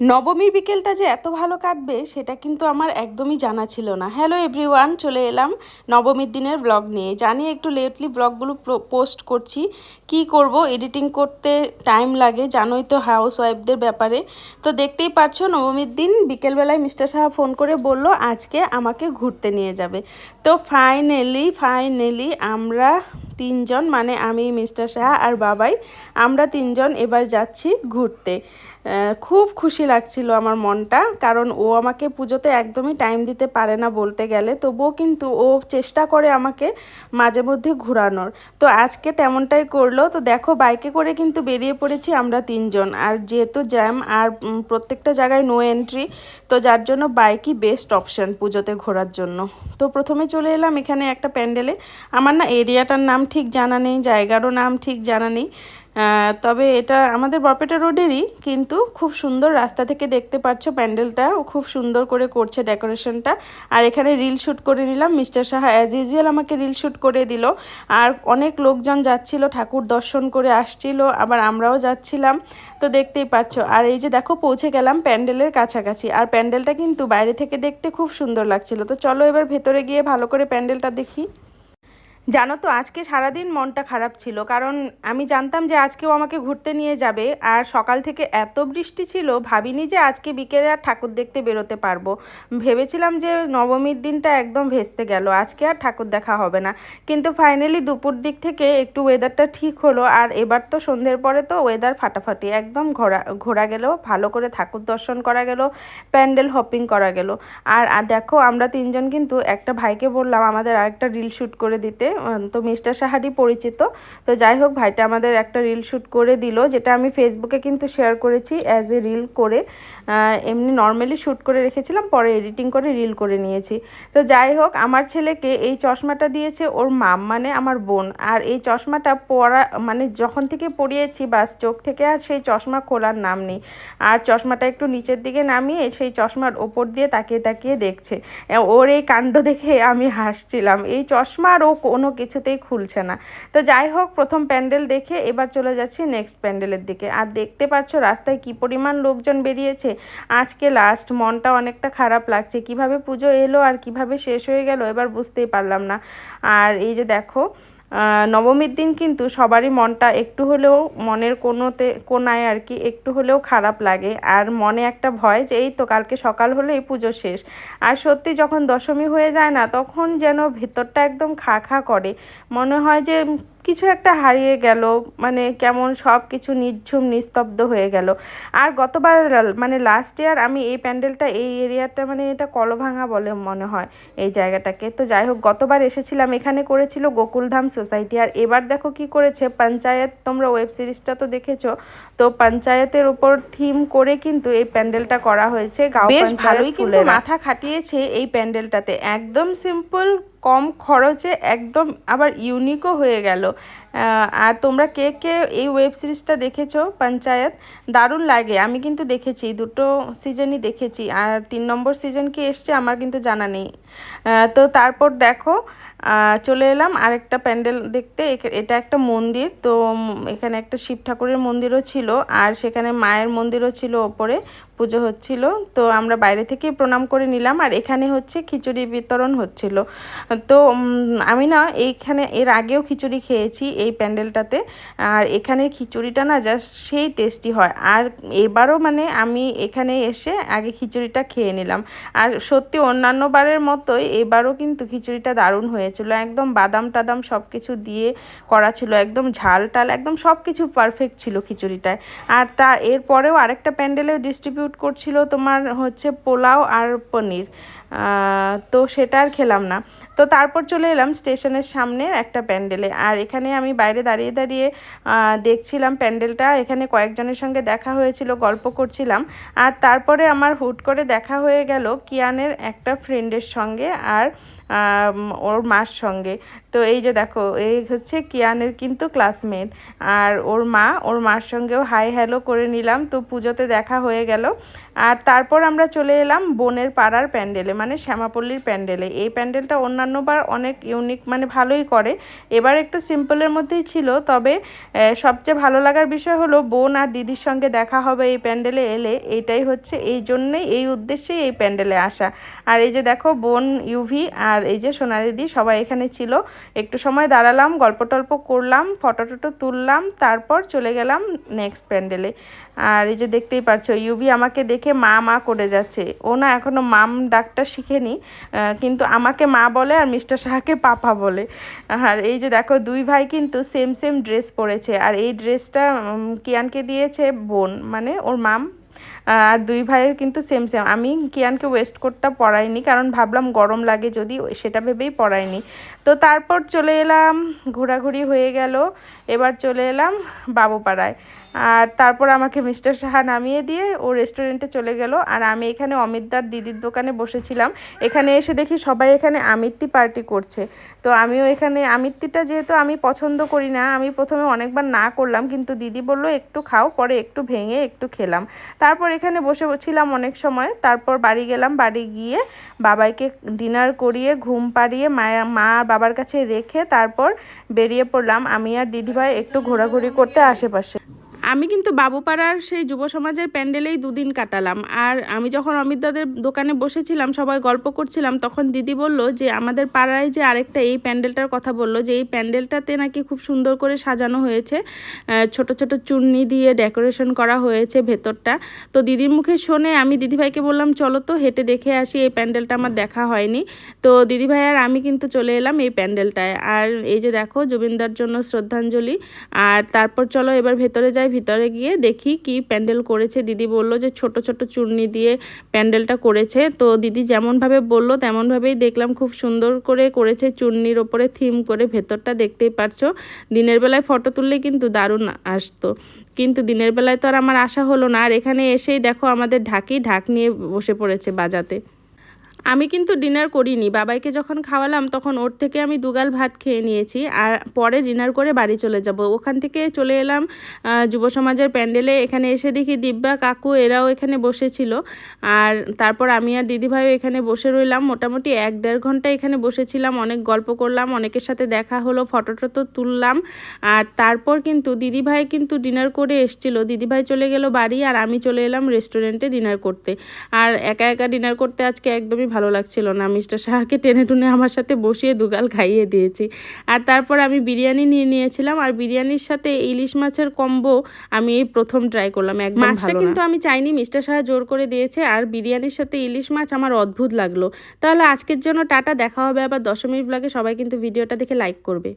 নবমীর বিকেলটা যে এত ভালো কাটবে, সেটা কিন্তু আমার একদমই জানা ছিল না। হ্যালো এভরিওয়ান চলে এলাম নবমীর দিনের ব্লগ নিয়ে। জানি একটু লেটলি ব্লগগুলো পোস্ট করছি। কি করব এডিটিং করতে টাইম লাগে, জানোই তো হাউস ওয়াইফদের ব্যাপারে। তো দেখতেই পাচ্ছ নবমীর দিন বিকেলবেলায় মিস্টার সাহা ফোন করে বলল, আজকে আমাকে ঘুরতে নিয়ে যাবে। তো ফাইনালি ফাইনালি আমরা তিনজন মানে আমি, মিস্টার সাহা আর বাবাই, আমরা তিনজন এবার যাচ্ছি ঘুরতে। খুব খুশি লাগছিল আমার মনটা, কারণ ও আমাকে পুজোতে একদমই টাইম দিতে পারে না বলতে গেলে, তবুও কিন্তু ও চেষ্টা করে আমাকে মাঝে মধ্যে ঘোরানোর। তো আজকে তেমনটাই করল, তো দেখো বাইকে করে কিন্তু বেরিয়ে পড়েছি আমরা তিনজন, আর যেহেতু জ্যাম আর প্রত্যেকটা জায়গায় নো এন্ট্রি তো যার জন্য বাইকই বেস্ট অপশান পুজোতে ঘোরার জন্য। তো প্রথমে চলে এলাম এখানে একটা প্যান্ডেলে। আমার না এরিয়াটার নাম ঠিক জানা নেই, জায়গারও নাম ঠিক জানা নেই। তবে এটা আমাদের বরপেটা রোডেরই, কিন্তু খুব সুন্দর রাস্তা থেকে দেখতে পাচ্ছ প্যান্ডেলটা। খুব সুন্দর করে করছে ডেকোরেশনটা। আর এখানে রিল শ্যুট করে নিলাম। মিস্টার সাহা অ্যাজ ইউজুয়াল আমাকে রিল শ্যুট করে দিল। আর অনেক লোকজন যাচ্ছিল, ঠাকুর দর্শন করে আসছিল, আবার আমরাও যাচ্ছিলাম। তো দেখতেই পাচ্ছ। আর এই যে দেখো, পৌঁছে গেলাম প্যান্ডেলের কাছাকাছি। আর প্যান্ডেলটা কিন্তু বাইরে থেকে দেখতে খুব সুন্দর লাগছিল। তো চলো এবার ভেতরে গিয়ে ভালো করে প্যান্ডেলটা দেখি। জানো তো, আজকে সারাদিন মনটা খারাপ ছিল। কারণ আমি জানতাম যে আজকেও আমাকে ঘুরতে নিয়ে যাবে, আর সকাল থেকে এত বৃষ্টি ছিল, ভাবিনি যে আজকে বিকেলে আর ঠাকুর দেখতে বেরোতে পারব। ভেবেছিলাম যে নবমীর দিনটা একদম ভেস্তে গেল, আজকে আর ঠাকুর দেখা হবে না। কিন্তু ফাইনালি দুপুর দিক থেকে একটু ওয়েদারটা ঠিক হলো, আর এবার তো সন্ধ্যের পরে তো ওয়েদার ফাটাফাটি, একদম ঘোরা ঘোরা গেল, ভালো করে ঠাকুর দর্শন করা গেল, প্যান্ডেল হপিং করা গেল। আর দেখো, আমরা তিনজন কিন্তু একটা ভাইকে বললাম আমাদের আরেকটা রিল শ্যুট করে দিতে তো মিস্টার সাহারি পরিচিত। তো যাই হোক, ভাইটা আমাদের একটা রিল শ্যুট করে দিল, যেটা আমি ফেসবুকে কিন্তু শেয়ার করেছি অ্যাজ এ রিল করে। এমনি নর্মালি শ্যুট করে রেখেছিলাম, পরে এডিটিং করে রিল করে নিয়েছি। তো যাই হোক, আমার ছেলেকে এই চশমাটা দিয়েছে ওর মাম মানে আমার বোন। আর এই চশমাটা পরা মানে যখন থেকে পরিয়েছি, বাস চোখ থেকে আর সেই চশমা খোলার নাম নেই। আর চশমাটা একটু নিচের দিকে নামিয়ে সেই চশমার ওপর দিয়ে তাকিয়ে তাকিয়ে দেখছে। ওর এই কাণ্ড দেখে আমি হাসছিলাম। এই চশমা আর ও কোনো কিছুতেই খুলছে না। তো যাই হোক, প্রথম প্যান্ডেল দেখে এবার চলে যাচ্ছি নেক্সট প্যান্ডেলের দিকে। আর দেখতে পাচ্ছ রাস্তায় কি পরিমাণ লোকজন বেরিয়েছে। আজকে লাস্ট মনটা অনেকটা খারাপ লাগছে। কীভাবে পুজো এলো আর কীভাবে শেষ হয়ে গেল এবার বুঝতেই পারলাম না। আর এই যে দেখো নবমীর দিন কিন্তু সবারই মনটা একটু হলেও মনের কোনোতে, কোনায় আর কি একটু হলেও খারাপ লাগে। আর মনে একটা ভয় যে এই তো কালকে সকাল হলে এই পুজো শেষ। আর সত্যি যখন দশমী হয়ে যায় না, তখন যেন ভেতরটা একদম খা খা করে। মনে হয় যে কিছু একটা হারিয়ে গেল মানে কেমন সব কিছু নিঝুম নিস্তব্ধ হয়ে গেল। আর গতবার মানে লাস্ট ইয়ার আমি এই প্যান্ডেলটা এই এরিয়াটা মানে এটা কলভাঙা বলে মনে হয় এই জায়গাটাকে। তো যাই হোক গতবার এসেছিলাম এখানে করেছিল গোকুলধাম সোসাইটি। আর এবার দেখো কি করেছে পঞ্চায়েত তোমরা ওয়েব সিরিজটা তো দেখেছ তো পঞ্চায়েতের উপর থিম করে কিন্তু এই প্যান্ডেলটা করা হয়েছে। গাঁও বেশ পঞ্চায়েত ভালোই কিন্তু মাথা খাটিয়েছে এই প্যান্ডেলটাতে। একদম সিম্পল কম খরচে একদম আবার ইউনিকও হয়ে গেল। আর তোমরা কে কে এই ওয়েব সিরিজটা দেখেছ, পঞ্চায়েত? দারুণ লাগে, আমি কিন্তু দেখেছি, দুটো সিজনই দেখেছি, আর তিন নম্বর সিজন কি এসছে আমার কিন্তু জানা নেই। তো তারপর দেখো চলে এলাম আরেকটা প্যান্ডেল দেখতে এটা একটা মন্দির, তো এখানে একটা শিব ঠাকুরের মন্দিরও ছিল, আর সেখানে মায়ের মন্দিরও ছিল ওপরে পুজো হচ্ছিল। তো আমরা বাইরে থেকেই প্রণাম করে নিলাম। আর এখানে হচ্ছে খিচুড়ি বিতরণ হচ্ছিল। তো আমি না এইখানে, এর আগেও খিচুড়ি খেয়েছি এই প্যান্ডেলটাতে। আর এখানে খিচুড়িটা না জাস্ট সেই টেস্টি হয়। আর এবারও মানে আমি এখানে এসে আগে খিচুড়িটা খেয়ে নিলাম। আর সত্যি অন্যান্য বারের মতোই এবারও কিন্তু খিচুড়িটা দারুণ হয়েছিল। একদম বাদাম টাদাম সব কিছু দিয়ে করা ছিল। একদম ঝাল টাল, একদম সব কিছু পারফেক্ট ছিল খিচুড়িটায়। আর তা, এরপরেও আরেকটা প্যান্ডেলেও ডিস্ট্রিবিউট করছিল তোমার হচ্ছে পোলাও আর পনির। তো সেটা আর খেলাম না। তো তারপর চলে এলাম স্টেশনের সামনে একটা প্যান্ডেলে। আর এখানে আমি বাইরে দাঁড়িয়ে দাঁড়িয়ে দেখছিলাম প্যান্ডেলটা। এখানে কয়েকজনের সঙ্গে দেখা হয়েছিল, গল্প করছিলাম। আর তারপরে আমার হুট করে দেখা হয়ে গেল কিয়ানের একটা ফ্রেন্ডের সঙ্গে আর ওর মার সঙ্গে। তো এই যে দেখো, এই হচ্ছে কিয়ানের কিন্তু ক্লাসমেট। আর ওর মা, ওর মার সঙ্গেও হাই হ্যালো করে নিলাম। তো পুজোতে দেখা হয়ে গেল। আর তারপর আমরা চলে এলাম বোনের পাড়ার প্যান্ডেলে। মানে শ্যামাপল্লীর প্যান্ডেলে। এই প্যান্ডেলটা অন্যান্যবার অনেক ইউনিক মানে ভালোই করে। এবার একটু সিম্পলের মধ্যেই ছিল, তবে সবচেয়ে ভালো লাগার বিষয় হলো বোন আর দিদির সঙ্গে দেখা হবে এই প্যান্ডেলে এলে। এইটাই হচ্ছে এই জন্যেই, এই উদ্দেশ্যেই এই প্যান্ডেলে আসা। আর এই যে দেখো বোন ইউভি আর এই যে সোনা দিদি সবাই এখানে ছিল। একটু সময় দাঁড়ালাম, গল্প টল্প করলাম, ফটো টটো তুললাম, তারপর চলে গেলাম নেক্সট প্যান্ডেলে। আর এই যে দেখতেই পাচ্ছ ইউভি আমাকে দেখে মা মা করে যাচ্ছে। ও না এখনও মাম ডাকটা শিখেনি কিন্তু আমাকে মা বলে আর মিস্টার শাহকে পাপা বলে। আর এই যে দেখো, দুই ভাই কিন্তু সেম সেম ড্রেস পরেছে। আর এই ড্রেসটা কিয়ানকে দিয়েছে বোন মানে ওর মাম। আর দুই ভাইয়ের কিন্তু সেম সেম আমি কিয়ানকে ওয়েস্ট কোটটা পরাইনি, কারণ ভাবলাম গরম লাগে যদি সেটা ভেবেই পরাইনি। তো তারপর চলে এলাম, ঘোরাঘুরি হয়ে গেল। এবার চলে এলাম বাবুপাড়ায়। আর তারপর আমাকে মিস্টার সাহা নামিয়ে দিয়ে ও রেস্টুরেন্টে চলে গেল। আর আমি এখানে অমিতদার দিদির দোকানে বসেছিলাম। এখানে এসে দেখি সবাই এখানে আমিত্তি পার্টি করছে। তো আমিও এখানে, আমিত্তিটা যেহেতু আমি পছন্দ করি না, আমি প্রথমে অনেকবার না করলাম, কিন্তু দিদি বলল, একটু খাও, পরে একটু ভেঙে একটু খেলাম। তারপর এখানে বসে ছিলাম অনেক সময়, তারপর বাড়ি গেলাম, বাড়ি গিয়ে বাবাইকে ডিনার করিয়ে, ঘুম পাড়িয়ে মায়া, মা বাবার কাছে রেখে তারপর বেরিয়ে পড়লাম। আমি আর দিদিভাই একটু ঘোরাঘুরি করতে আশেপাশে। আমি কিন্তু বাবুপাড়ার সেই যুব সমাজের প্যান্ডেলেই দুদিন কাটালাম। আর আমি যখন অমিত দাদের দোকানে বসেছিলাম, সবাই গল্প করছিলাম, তখন দিদি বলল যে, আমাদের পাড়ায় যে আরেকটা এই প্যান্ডেলটার কথা বলল, যে এই প্যান্ডেলটাতে নাকি খুব সুন্দর করে সাজানো হয়েছে ছোট ছোট চুন্নি দিয়ে ডেকোরেশন করা হয়েছে ভেতরটা। তো দিদির মুখে শুনে আমি দিদিভাইকে বললাম, চলো তো হেঁটে দেখে আসি, এই প্যান্ডেলটা আমার দেখা হয়নি। তো দিদিভাই আর আমি কিন্তু চলে এলাম এই প্যান্ডেলটায়। আর এই যে দেখো, জুবিনদার জন্য শ্রদ্ধাঞ্জলি। আর তারপর চলো এবার ভেতরে যাই ভিতরে গিয়ে দেখি কি প্যান্ডেল করেছে। দিদি বলল যে ছোট ছোট চূর্ণি দিয়ে প্যান্ডেলটা করেছে। তো দিদি যেমনভাবে বলল, তেমনভাবেই দেখলাম খুব সুন্দর করে করেছে চূর্ণির ওপরে থিম করে ভেতরটা দেখতেই পারছ। দিনের বেলায় ফটো তুললে কিন্তু দারুণ আসতো। কিন্তু দিনের বেলায় তো আর আমার আশা হলো না। আর এখানে এসেই দেখো আমাদের ঢাকি ঢাক নিয়ে বসে পড়েছে বাজাতে। আমি কিন্তু ডিনার করিনি। বাবাইকে যখন খাওয়ালাম, তখন ওর থেকে আমি দুগাল ভাত খেয়ে নিয়েছি আর পরে ডিনার করে বাড়ি চলে যাব। ওখান থেকে চলে এলাম যুব সমাজের প্যান্ডেলে। এখানে এসে দেখি দিব্যা কাকু, এরাও এখানে বসেছিল। আর তারপর আমি আর দিদিভাইও এখানে বসে রইলাম। মোটামুটি এক দেড় ঘণ্টা এখানে বসেছিলাম, অনেক গল্প করলাম, অনেকের সাথে দেখা হলো ফটো টটো তুললাম। আর তারপর কিন্তু দিদিভাই কিন্তু ডিনার করে এসছিল। দিদিভাই চলে গেল বাড়ি আর আমি চলে এলাম রেস্টুরেন্টে ডিনার করতে। আর একা একা ডিনার করতে আজকে একদমই ভালো লাগছিল না। মিস্টার শাহকে টেনে টুনে আমার সাথে বসিয়ে দুগাল খাইয়ে দিয়েছি। আর তারপর আমি বিরিয়ানি নিয়ে নিয়েছিলাম আর বিরিয়ানির সাথে ইলিশ মাছের কম্বো আমি এই প্রথম ট্রাই করলাম। এক মাছটা কিন্তু আমি চাইনি মিস্টার শাহ জোর করে দিয়েছে আর বিরিয়ানির সাথে ইলিশ মাছ আমার অদ্ভুত লাগল। তাহলে আজকের জন্য টাটা দেখা হবে আবার দশমীর ব্লগে সবাই কিন্তু ভিডিওটা দেখে লাইক করবে।